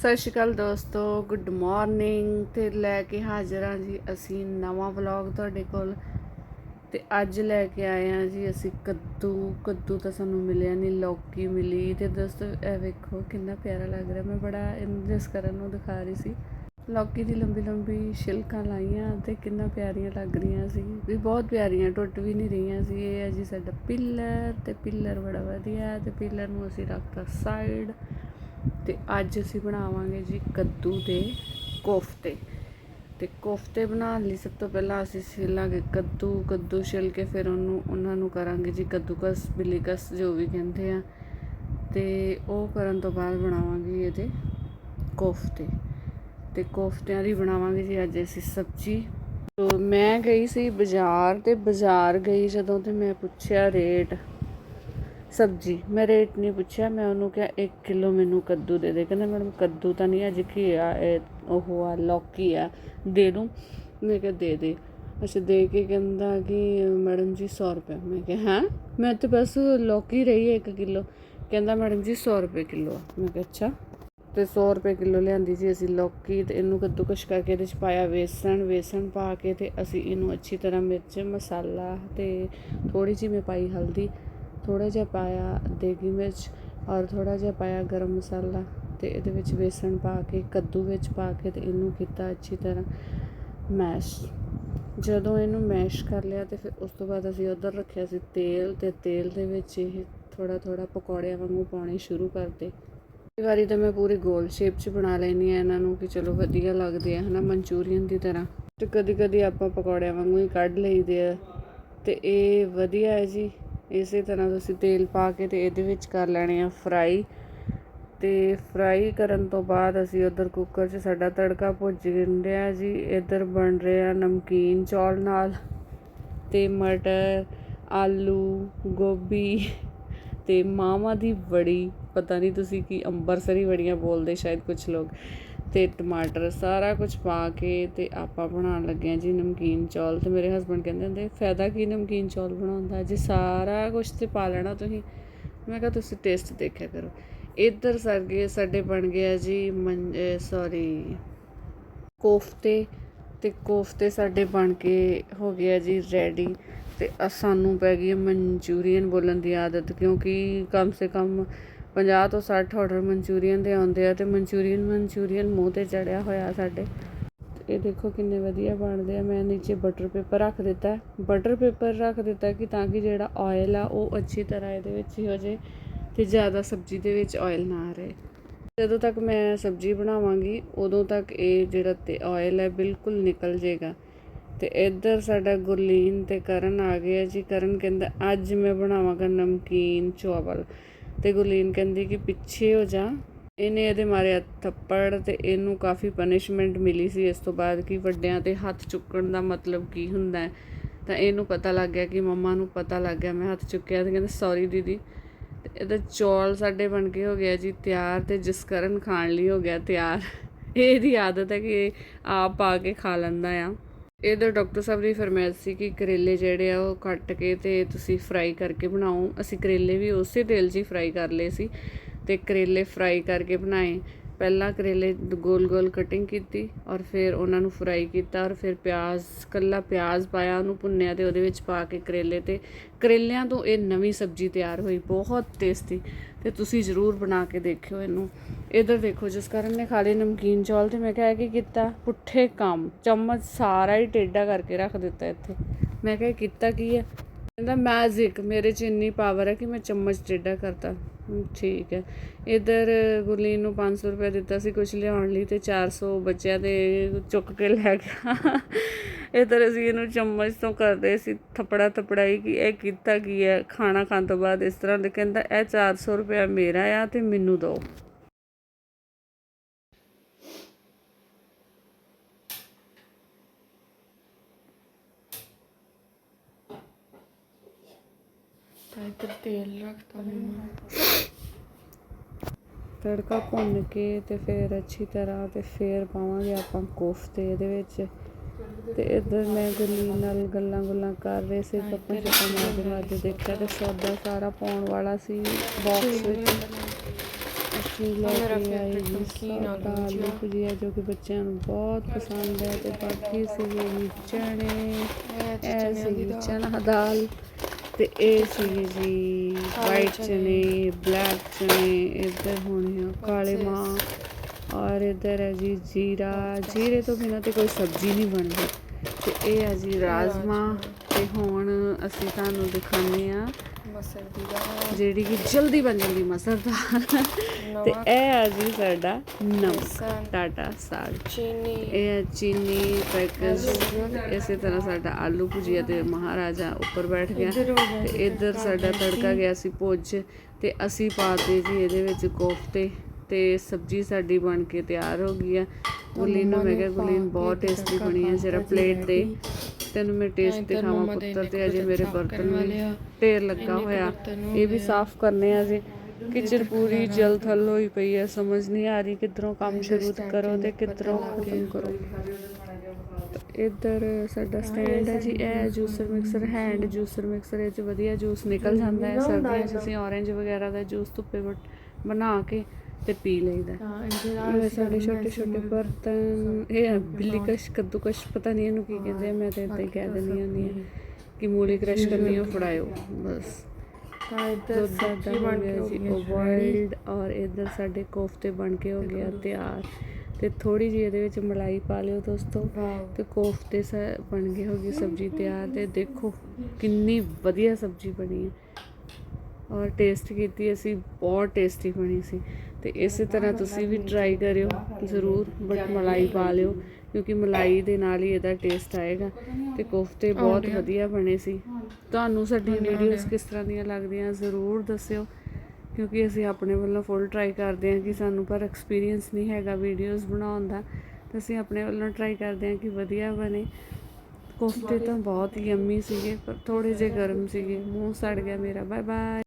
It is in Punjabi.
ਸਤਿ ਸ਼੍ਰੀ ਅਕਾਲ ਦੋਸਤੋ ਗੁੱਡ ਮਾਰਨਿੰਗ ਤੇ ਲੈ ਕੇ ਹਾਜ਼ਰ ਹਾਂ ਜੀ ਅਸੀਂ ਨਵਾਂ ਵਲੌਗ ਤੁਹਾਡੇ ਕੋਲ। ਤੇ ਅੱਜ ਲੈ ਕੇ ਆਏ ਹਾਂ ਜੀ ਅਸੀਂ ਕੱਦੂ। ਕੱਦੂ ਤਾਂ ਸਾਨੂੰ ਮਿਲਿਆ ਨਹੀਂ ਲੌਕੀ ਮਿਲੀ ਤੇ ਦੋਸਤੋ ਇਹ ਵੇਖੋ ਕਿੰਨਾ ਪਿਆਰਾ ਲੱਗ ਰਿਹਾ। ਮੈਂ ਬੜਾ ਇੰਜਸ ਕਰਨ ਨੂੰ ਦਿਖਾ ਰਹੀ ਸੀ। ਲੌਕੀ ਦੀ ਲੰਬੀ ਲੰਬੀ ਛਿਲਕਾਂ ਲਾਈਆਂ ਤੇ ਕਿੰਨਾ ਪਿਆਰੀਆਂ ਲੱਗ ਰਹੀਆਂ ਸੀ। ਵੀ ਬਹੁਤ ਪਿਆਰੀਆਂ, ਟੁੱਟ ਵੀ ਨਹੀਂ ਰਹੀਆਂ ਸੀ। ਇਹ ਹੈ ਜੀ ਸਾਡਾ ਪਿੱਲਰ ਤੇ ਪਿੱਲਰ ਬੜਾ ਵਧੀਆ ਤੇ ਪਿੱਲਰ ਨੂੰ ਅਸੀਂ ਰੱਖਤਾ ਸਾਈਡ ਤੇ ਅੱਜ ਅਸੀਂ ਬਣਾਵਾਂਗੇ ਜੀ ਕੱਦੂ ਦੇ ਕੋਫਤੇ। ਤੇ ਕੋਫਤੇ ਬਣਾਉਣ ਲਈ ਸਭ ਤੋਂ ਪਹਿਲਾਂ ਅਸੀਂ ਛਿਲਾਂਗੇ ਕੱਦੂ ਕੱਦੂ ਛਿਲ ਕੇ ਫਿਰ ਉਹਨੂੰ, ਉਹਨਾਂ ਨੂੰ ਕਰਾਂਗੇ ਜੀ ਕੱਦੂਕਸ, ਬਿਲੀਕਸ, ਜੋ ਵੀ ਕਹਿੰਦੇ ਆ। ਤੇ ਉਹ ਕਰਨ ਤੋਂ ਬਾਅਦ ਬਣਾਵਾਂਗੇ ਇਹਦੇ ਕੋਫਤੇ। ਤੇ ਕੋਫਤਿਆਂ ਦੀ ਬਣਾਵਾਂਗੇ ਜੀ ਅੱਜ ਅਸੀਂ ਸਬਜ਼ੀ। ਮੈਂ ਗਈ ਸੀ ਬਾਜ਼ਾਰ ਤੇ, ਬਾਜ਼ਾਰ ਗਈ ਜਦੋਂ ਤੇ ਮੈਂ ਪੁੱਛਿਆ ਰੇਟ। ਸਬਜੀ, ਮੈਂ ਰੇਟ ਨਹੀਂ ਪੁੱਛਿਆ, ਮੈਂ ਉਹਨੂੰ ਕਿਹਾ 1 ਕਿਲੋ ਮੈਨੂੰ ਕੱਦੂ ਦੇ ਦੇ। ਕਹਿੰਦਾ, ਮੈਡਮ, ਕੱਦੂ ਤਾਂ ਨਹੀਂ, ਅੱਜ ਕੀ ਆ? ਉਹ ਆ, ਲੌਕੀ ਆ, ਦੇ ਦੂੰ। ਮੈਂ ਕਿਹਾ, ਦੇ ਦੇ। ਅੱਛਾ, ਦੇ ਕੇ ਕਹਿੰਦਾ ਕਿ, ਮੈਡਮ ਜੀ 100 ਰੁਪਏ। ਮੈਂ ਕਿਹਾ, ਹਾਂ? ਮੈਂ ਤਾਂ ਬਸ ਲੌਕੀ ਰਹੀ ਹੈ 1 ਕਿਲੋ। ਕਹਿੰਦਾ, ਮੈਡਮ ਜੀ 100 ਰੁਪਏ ਕਿਲੋ ਆ। ਮੈਂ ਕਿਹਾ, ਅੱਛਾ। ਤੇ 100 ਰੁਪਏ ਕਿਲੋ ਲਿਆਂਦੀ ਸੀ ਅਸੀਂ ਲੌਕੀ ਤੇ ਇਹਨੂੰ ਕੱਦੂਕਸ਼ ਕਰਕੇ ਇਹਦੇ ਚ ਪਾਇਆ ਵੇਸਣ ਵੇਸਣ ਪਾ ਕੇ ਤੇ ਅਸੀਂ ਇਹਨੂੰ ਅੱਛੀ ਤਰ੍ਹਾਂ ਮਿਰਚ, ਮਸਾਲਾ ਤੇ ਥੋੜੀ ਜਿਹੀ ਮੈਂ ਪਾਈ ਹਲਦੀ ਥੋੜ੍ਹਾ ਜਿਹਾ ਪਾਇਆ ਦੇਗੀ ਮਿਰਚ ਔਰ ਥੋੜ੍ਹਾ ਜਿਹਾ ਪਾਇਆ ਗਰਮ ਮਸਾਲਾ ਅਤੇ ਇਹਦੇ ਵਿੱਚ ਬੇਸਣ ਪਾ ਕੇ, ਕੱਦੂ ਵਿੱਚ ਪਾ ਕੇ ਅਤੇ ਇਹਨੂੰ ਕੀਤਾ ਅੱਛੀ ਤਰ੍ਹਾਂ ਮੈਸ਼। ਜਦੋਂ ਇਹਨੂੰ ਮੈਸ਼ ਕਰ ਲਿਆ ਤੇ ਫਿਰ ਉਸ ਤੋਂ ਬਾਅਦ ਅਸੀਂ ਉੱਧਰ ਰੱਖਿਆ ਸੀ ਤੇਲ ਅਤੇ ਤੇਲ ਦੇ ਵਿੱਚ ਇਹ ਥੋੜ੍ਹਾ ਥੋੜ੍ਹਾ ਪਕੌੜਿਆਂ ਵਾਂਗੂ ਪਾਉਣੇ ਸ਼ੁਰੂ ਕਰਦੇ। ਕਈ ਵਾਰੀ ਤਾਂ ਮੈਂ ਪੂਰੀ ਗੋਲ ਸ਼ੇਪ 'ਚ ਬਣਾ ਲੈਣੀ ਆ ਇਹਨਾਂ ਨੂੰ ਕਿ ਚਲੋ ਵਧੀਆ ਲੱਗਦੇ ਆ, ਹਨਾ, ਮਨਚੂਰੀਅਨ ਦੀ ਤਰ੍ਹਾਂ। ਤੇ ਕਦੀ ਕਦੀ ਆਪਾਂ ਪਕੌੜਿਆਂ ਵਾਂਗੂ ਹੀ ਕੱਢ ਲਈਦੇ ਆ ਤੇ ਇਹ ਵਧੀਆ ਹੈ ਜੀ। ਇਸੇ ਤਰ੍ਹਾਂ ਤੁਸੀਂ ਤੇਲ ਪਾ ਕੇ ਤੇ ਇਹਦੇ ਵਿੱਚ ਕਰ ਲੈਣੇ ਆ ਫਰਾਈ ਤੇ ਫਰਾਈ ਕਰਨ ਤੋਂ ਬਾਅਦ ਅਸੀਂ ਉਧਰ ਕੁੱਕਰ 'ਚ ਸਾਡਾ ਤੜਕਾ ਭੁੱਜ ਗਿਆ ਜੀ। ਇੱਧਰ ਬਣ ਰਿਹਾ ਨਮਕੀਨ ਚੌਲ ਨਾਲ ਤੇ ਮਟਰ, ਆਲੂ, ਗੋਭੀ ਤੇ ਮਾਵਾਂ ਦੀ ਵੜੀ। ਪਤਾ ਨਹੀਂ ਤੁਸੀਂ ਕੀ ਅੰਬਰਸਰੀ ਵੜੀਆਂ ਬੋਲਦੇ, ਸ਼ਾਇਦ ਕੁਝ ਲੋਕ। ਅਤੇ ਟਮਾਟਰ ਸਾਰਾ ਕੁਝ ਪਾ ਕੇ ਅਤੇ ਆਪਾਂ ਬਣਾਉਣ ਲੱਗੇ ਹਾਂ ਜੀ ਨਮਕੀਨ ਚੌਲ। ਅਤੇ ਮੇਰੇ ਹਸਬੰਡ ਕਹਿੰਦੇ ਹੁੰਦੇ, ਫਾਇਦਾ ਕੀ ਨਮਕੀਨ ਚੌਲ ਬਣਾਉਣ ਦਾ ਜੇ ਸਾਰਾ ਕੁਝ ਤੇ ਪਾ ਲੈਣਾ ਤੁਸੀਂ, ਮੈਂ ਕਿਹਾ ਤੁਸੀਂ ਟੇਸਟ ਦੇਖਿਆ ਕਰੋ। ਇੱਧਰ ਸਰਗੇ ਸਾਡੇ ਬਣ ਗਿਆ ਜੀ ਸੌਰੀ ਕੋਫਤੇ। ਤੇ ਕੋਫਤੇ ਸਾਡੇ ਬਣ ਕੇ ਹੋ ਗਿਆ ਜੀ ਰੈਡੀ ਤੇ ਸਾਨੂੰ ਪੈ ਗਈ ਮਨਚੂਰੀਅਨ ਬੋਲਣ ਦੀ ਆਦਤ, ਕਿਉਂਕਿ ਕਮ ਸੇ ਕਮ 50 ਤੋਂ 60 ਆਰਡਰ ਮਨਚੂਰੀਅਨ ਦੇ ਆਉਂਦੇ ਆ ਤੇ ਮਨਚੂਰੀਅਨ ਮਨਚੂਰੀਅਨ ਮੂੰਹ ਤੇ ਚੜਿਆ ਹੋਇਆ ਸਾਡੇ। ਇਹ ਦੇਖੋ ਕਿੰਨੇ ਵਧੀਆ ਬਣਦੇ ਆ। ਮੈਂ ਨੀਚੇ ਬਟਰ ਪੇਪਰ ਰੱਖ ਦਿੱਤਾ। ਬਟਰ ਪੇਪਰ ਰੱਖ ਦਿੱਤਾ ਕਿ ਤਾਂ ਕਿ ਜਿਹੜਾ ਆਇਲ ਆ ਉਹ ਅੱਛੀ ਤਰ੍ਹਾਂ ਇਹਦੇ ਵਿੱਚ ਹੀ ਹੋ ਜੇ ਤੇ ਜ਼ਿਆਦਾ ਸਬਜ਼ੀ ਦੇ ਵਿੱਚ ਆਇਲ ਨਾ ਰਹੇ। ਜਦੋਂ ਤੱਕ ਮੈਂ ਸਬਜ਼ੀ ਬਣਾਵਾਂਗੀ, ਉਦੋਂ ਤੱਕ ਇਹ ਜਿਹੜਾ ਤੇ ਆਇਲ ਹੈ ਬਿਲਕੁਲ ਨਿਕਲ ਜਾਏਗਾ ਤੇ ਇੱਧਰ ਸਾਡਾ ਗੁਰਲੀਨ ਤੇ ਕਰਨ ਆ ਗਿਆ ਜੀ। ਕਰਨ ਕਹਿੰਦਾ, ਅੱਜ ਮੈਂ ਬਣਾਵਾਂਗਾ ਨਮਕੀਨ ਚਾਵਲ। ਤੇ ਗੁਰਲੀਨ ਕਹਿੰਦੀ ਕਿ ਪਿੱਛੇ ਹੋ ਜਾ। ਇਹਨੇ ਇਹਦੇ ਮਾਰਿਆ ਥੱਪੜ ਤੇ ਇਹਨੂੰ ਕਾਫੀ ਪਨਿਸ਼ਮੈਂਟ ਮਿਲੀ ਸੀ। ਇਸ ਤੋਂ ਬਾਅਦ ਕਿ ਵੱਡਿਆਂ ਤੇ ਹੱਥ ਚੁੱਕਣ ਦਾ ਮਤਲਬ ਕੀ ਹੁੰਦਾ ਹੈ? ਤਾਂ ਇਹਨੂੰ ਪਤਾ ਲੱਗ ਗਿਆ ਕਿ ਮੰਮਾ ਨੂੰ ਪਤਾ ਲੱਗ ਗਿਆ, ਮੈਂ ਹੱਥ ਚੁੱਕਿਆ ਤੇ ਕਹਿੰਦਾ ਸੌਰੀ ਦੀਦੀ। ਤੇ ਇਹਦਾ ਚੌਲ ਸਾਡੇ ਬਣ ਕੇ ਹੋ ਗਿਆ ਜੀ ਤਿਆਰ ਤੇ ਜਿਸ ਕਰਨ ਖਾਣ ਲਈ ਹੋ ਗਿਆ ਤਿਆਰ। ਇਹ ਇਹਦੀ ਆਦਤ ਹੈ ਕਿ ਇਹ ਆਪ ਆ ਕੇ ਖਾ ਲੈਂਦਾ ਆ। ਇਹਦਾ ਡਾਕਟਰ ਸਾਹਿਬ ਦੀ ਫਰਮਾਇਸ਼ ਸੀ ਕਿ ਕਰੇਲੇ ਜਿਹੜੇ ਆ ਉਹ ਕੱਟ ਕੇ ਤੇ ਤੁਸੀਂ ਫਰਾਈ ਕਰਕੇ ਬਣਾਓ। ਅਸੀਂ ਕਰੇਲੇ ਵੀ ਉਸੇ ਤੇਲ 'ਚ ਹੀ ਫਰਾਈ ਕਰ ਲਏ ਸੀ ਤੇ ਕਰੇਲੇ ਫਰਾਈ ਕਰਕੇ ਬਣਾਏ। ਪਹਿਲਾਂ ਕਰੇਲੇ ਗੋਲ ਗੋਲ ਕਟਿੰਗ ਕੀਤੀ ਔਰ ਫਿਰ ਉਹਨਾਂ ਨੂੰ ਫਰਾਈ ਕੀਤਾ ਔਰ ਫਿਰ ਪਿਆਜ਼, ਕੱਲਾ ਪਿਆਜ਼ ਪਾਇਆ, ਉਹਨੂੰ ਭੁੰਨਿਆ ਤੇ ਉਹਦੇ ਵਿੱਚ ਪਾ ਕੇ ਕਰੇਲੇ ਤੇ ਕਰੇਲਿਆਂ ਤੋਂ ਇਹ ਨਵੀਂ ਸਬਜ਼ੀ ਤਿਆਰ ਹੋਈ, ਬਹੁਤ ਟੇਸਟੀ ਤੇ ਤੁਸੀਂ ਜ਼ਰੂਰ ਬਣਾ ਕੇ ਦੇਖਿਓ ਇਹਨੂੰ। ਇਧਰ ਦੇਖੋ ਜਿਸ ਕਾਰਨ ਨੇ ਖਾ ਨਮਕੀਨ ਚੌਲ ਤੇ ਮੈਂ ਕਿਹਾ ਕੀ ਕੀਤਾ? ਪੁੱਠੇ ਕੰਮ, ਚਮਚ ਸਾਰਾ ਹੀ ਟੇਢਾ ਕਰਕੇ ਰੱਖ ਦਿੱਤਾ ਇੱਥੇ। ਮੈਂ ਕਿਹਾ ਕੀਤਾ ਕੀ ਹੈ? ਕਹਿੰਦਾ ਮੈਜਿਕ ਮੇਰੇ 'ਚ ਇੰਨੀ ਪਾਵਰ ਹੈ ਕਿ ਮੈਂ ਚਮਚ ਟੇਢਾ ਕਰਤਾ। ਠੀਕ ਹੈ। ਇਧਰ ਗੁਰਲੀਨ ਨੂੰ 500 ਰੁਪਏ ਦਿੱਤਾ ਸੀ ਕੁਝ ਲਿਆਉਣ ਲਈ ਤੇ 400 ਬੱਚਿਆਂ ਦੇ ਚੁੱਕ ਕੇ ਲੈ ਗਿਆ। ਇਧਰ ਅਸੀਂ ਇਹਨੂੰ ਚਮਚ ਤੋਂ ਕਰਦੇ ਸੀ ਥਪੜਾ ਥਪੜਾਈ ਕਿ ਇਹ ਕੀਤਾ ਕੀ ਹੈ? ਖਾਣਾ ਖਾਣ ਤੋਂ ਬਾਅਦ ਇਸ ਤਰ੍ਹਾਂ ਦੇ ਕਹਿੰਦਾ, ਇਹ 400 ਰੁਪਏ ਮੇਰਾ ਆ ਤੇ ਮੈਨੂੰ ਦਿਓ। ਤਾਂ ਇੱਧਰ ਤੇਲ ਰੱਖਤਾ ਮੈਂ। ਤੜਕਾ ਭੁੰਨ ਕੇ ਤੇ ਫਿਰ ਅੱਛੀ ਤਰ੍ਹਾਂ ਤੇ ਫਿਰ ਪਾਵਾਂਗੇ ਆਪਾਂ ਕੋਫਤੇ ਇਹਦੇ ਵਿੱਚ। ਤੇ ਇੱਧਰ ਮੈਂ ਗੁਰਲੀਨ ਨਾਲ ਗੱਲਾਂ ਗੁੱਲਾਂ ਕਰ ਰਹੇ ਸੀ ਪੱਪਾ ਚੱਪਾ ਮਾਰਦੇ ਮਾਰਦੇ ਦੇਖਿਆ। ਤੇ ਸੌਦਾ ਸਾਰਾ ਪਾਉਣ ਵਾਲਾ ਸੀ ਬਾਕਸ ਵਿੱਚ। ਅਸੀਂ ਲੈ ਕੇ ਆਏ ਜੀ ਆਲੂ ਭੁਜੀਆ। ਜੋ। ਕਿ ਬੱਚਿਆਂ ਨੂੰ ਬਹੁਤ ਪਸੰਦ ਹੈ ਤੇ ਬਾਕੀ ਜੀ ਚਣੇ ਇਹ ਸੀ। ਚਨਾ ਦਾਲ। ਤੇ ਇਹ ਸੀਗੇ ਜੀ ਵਾਈਟ ਚਨੇ। ਬਲੈਕ ਚਨੇ ਇੱਧਰ ਹੋਣੇ ਆ ਕਾਲੇ। ਮਾਂ ਔਰ ਇੱਧਰ ਹੈ ਜੀ ਜੀਰਾ ਜੀਰੇ ਤੋਂ ਬਿਨਾਂ ਤੇ ਕੋਈ ਸਬਜ਼ੀ ਨਹੀਂ ਬਣਦੀ ਤੇ ਇਹ ਆ ਜੀ ਰਾਜਮਾ ਤੇ ਹੁਣ ਅਸੀਂ ਤੁਹਾਨੂੰ ਦਿਖਾਉਂਦੇ ਆ ਮਸਰ ਦੀ ਦਾਲ ਜਿਹੜੀ ਕਿ ਜਲਦੀ ਬਣ ਜਾਂਦੀ ਮਸਰ ਦਾਲ ਤੇ ਇਹ ਆ ਜੀ ਸਾਡਾ ਨਮਕ ਟਾਟਾ ਸਾਗ। ਚੀਨੀ। ਇਹ ਹੈ ਚੀਨੀ ਪੈਕਸ ਇਸੇ ਤਰ੍ਹਾਂ ਸਾਡਾ ਆਲੂ ਭੁਜੀਆ ਤੇ ਮਹਾਰਾਜਾ ਉੱਪਰ ਬੈਠ ਗਿਆ। ਤੇ ਇੱਧਰ ਸਾਡਾ ਤੜਕਾ ਗਿਆ ਸੀ ਭੁੱਜ। ਤੇ ਅਸੀਂ ਪਾਤੇ ਜੀ ਇਹਦੇ ਵਿੱਚ ਕੋਫਤੇ। ਤੇ ਸਬਜ਼ੀ ਸਾਡੀ ਬਣ ਕੇ ਤਿਆਰ ਹੋ ਗਈ ਆ। ਗੁਲੀਨ ਨੂੰ ਮੈਂ ਕਿਹਾ ਗੁਲੀਨ ਬਹੁਤ ਟੇਸਟੀ ਬਣੀ ਹੈ ਜਰਾ ਪਲੇਟ ਦੇ। ਤੈਨੂੰ ਮੈਂ ਟੇਸਟ ਦਿਖਾਵਾਂ ਪੁੱਤਰ ਤੇ ਅਜੇ ਮੇਰੇ ਬਰਤਨ ਵੀ। ਢੇਰ ਲੱਗਾ ਹੋਇਆ। ਇਹ ਵੀ। ਸਾਫ਼ ਕਰਨੇ ਆ ਜੀ। ਕਿਚਨ ਪੂਰੀ ਜਲ ਥਲ ਹੋਈ ਪਈ ਹੈ ਸਮਝ ਨਹੀਂ ਆ ਰਹੀ ਕਿੱਧਰੋਂ ਕੰਮ ਸ਼ੁਰੂ ਕਰੋ ਤੇ ਕਿੱਧਰੋਂ ਖਤਮ ਕਰੋ। ਇੱਧਰ ਸਾਡਾ ਸਟੈਂਡ ਹੈ ਜੀ ਇਹ juicer mixer hand juicer mixer ਇਹ ਚ ਵਧੀਆ ਜੂਸ ਨਿਕਲ ਜਾਂਦਾ ਹੈ ਸਰਦੀਆਂ 'ਚ ਅਸੀਂ ਔਰੇਂਜ ਵਗੈਰਾ ਦਾ ਜੂਸ ਧੁੱਪੇ ਬਣਾ ਕੇ ਤੇ ਪੀ ਲਈਦਾ। ਹਾਂ ਇਹਦੇ ਨਾਲ ਸਾਡੇ ਛੋਟੇ ਛੋਟੇ ਬਰਤਨ ਇਹ ਆ ਬਿੱਲੀਕਸ਼ ਕੱਦੂਕਸ਼ ਪਤਾ ਨਹੀਂ ਇਹਨੂੰ ਕੀ ਕਹਿੰਦੇ ਆ, ਮੈਂ ਤਾਂ ਇਦਾਂ ਹੀ ਕਹਿ ਦਿੰਦੀ ਹੁੰਦੀ ਹਾਂ ਕਿ ਮੂਲੀ ਕ੍ਰਸ਼ ਕਰਨੀ ਉਹ ਫੜਾਇਓ ਬਸ। ਤਾਂ ਇੱਧਰ ਦੁੱਧ ਦਾ ਸਬਜ਼ੀ ਬਣ ਕੇ ਹੋ ਜੀ ਗਈ ਹੈ ready। ਬੋਇਲਡ ਔਰ ਇੱਧਰ ਸਾਡੇ ਕੋਫਤੇ ਬਣ ਕੇ ਹੋ ਗਿਆ ਤਿਆਰ। ਤੇ ਥੋੜੀ ਜਿਹੀ ਇਹਦੇ ਵਿੱਚ ਮਲਾਈ ਪਾ ਲਿਓ ਦੋਸਤੋ। ਤੇ ਕੋਫਤੇ ਸ ਬਣ ਗਏ ਹੋ ਗਈ ਸਬਜ਼ੀ ਤਿਆਰ। ਤੇ ਦੇਖੋ ਕਿੰਨੀ ਵਧੀਆ ਸਬਜ਼ੀ ਬਣੀ ਹੈ। ਔਰ ਟੇਸਟ ਕੀਤੀ ਅਸੀਂ ਬਹੁਤ ਟੇਸਟੀ ਬਣੀ ਸੀ। ਤੇ ਇਸੇ ਤਰ੍ਹਾਂ ਤੁਸੀਂ ਵੀ ਟਰਾਈ ਕਰਿਓ ਜ਼ਰੂਰ ਬਟ ਮਲਾਈ ਪਾ ਲਿਓ ਕਿਉਂਕਿ ਮਲਾਈ ਦੇ ਨਾਲ ਹੀ ਇਹਦਾ ਟੇਸਟ ਆਏਗਾ। ਤੇ ਕੋਫਤੇ ਬਹੁਤ ਵਧੀਆ ਬਣੇ ਸੀ। ਤੁਹਾਨੂੰ ਸਾਡੀਆਂ ਵੀਡੀਓਜ਼ ਕਿਸ ਤਰ੍ਹਾਂ ਦੀਆਂ ਲੱਗਦੀਆਂ ਜ਼ਰੂਰ ਦੱਸਿਓ। ਕਿਉਂਕਿ ਅਸੀਂ ਆਪਣੇ ਵੱਲੋਂ ਫੁੱਲ ਟਰਾਈ ਕਰਦੇ ਹਾਂ ਕਿ ਸਾਨੂੰ ਪਰ ਐਕਸਪੀਰੀਅੰਸ ਨਹੀਂ ਹੈਗਾ ਵੀਡੀਓਜ਼ ਬਣਾਉਣ ਦਾ। ਤਾਂ ਅਸੀਂ ਆਪਣੇ ਵੱਲੋਂ ਟਰਾਈ ਕਰਦੇ ਹਾਂ ਕਿ ਵਧੀਆ ਬਣੇ। ਕੋਫਤੇ ਤਾਂ ਬਹੁਤ ਯੰਮੀ ਸੀਗੇ ਪਰ ਥੋੜੇ ਜਿਹੇ ਗਰਮ ਸੀਗੇ। ਮੂੰਹ ਸੜ ਗਿਆ ਮੇਰਾ। Bye bye